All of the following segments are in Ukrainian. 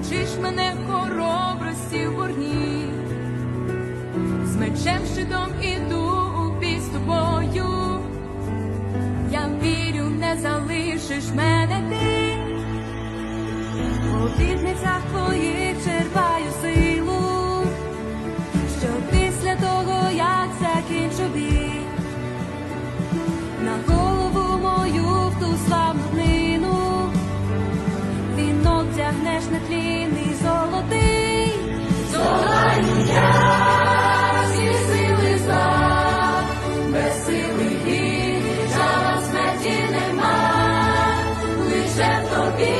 вчиш мене хоробрості в борні, з мечем щитом іду у з тобою, я вірю, не залишиш мене ти, обітницях твоїх. тобі,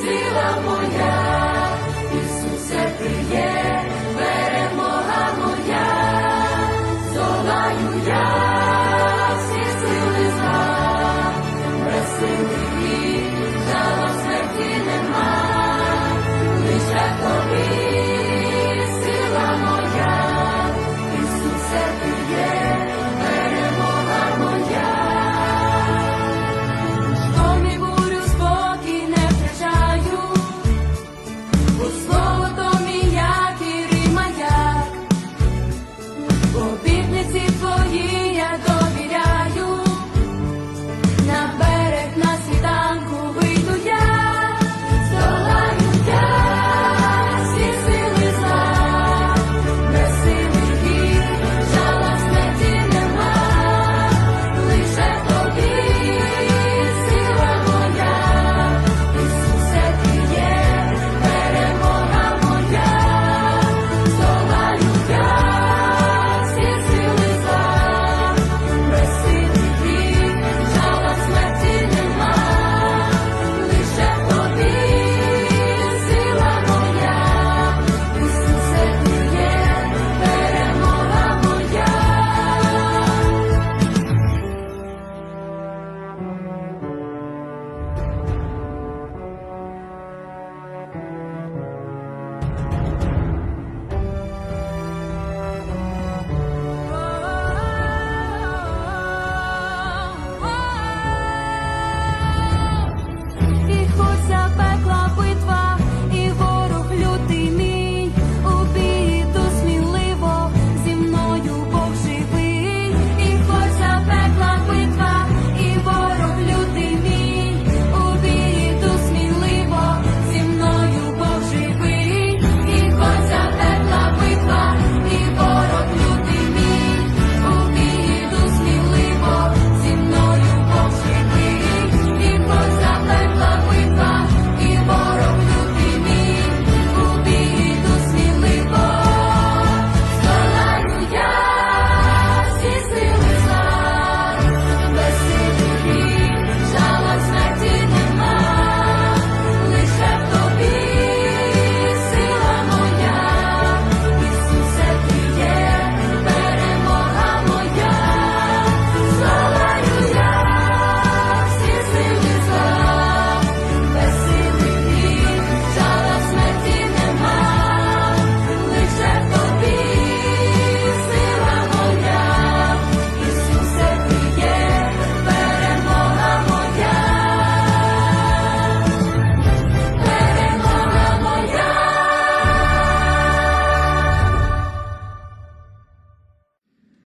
сила моя, Ісусе, ти є перемога моя, солаю я.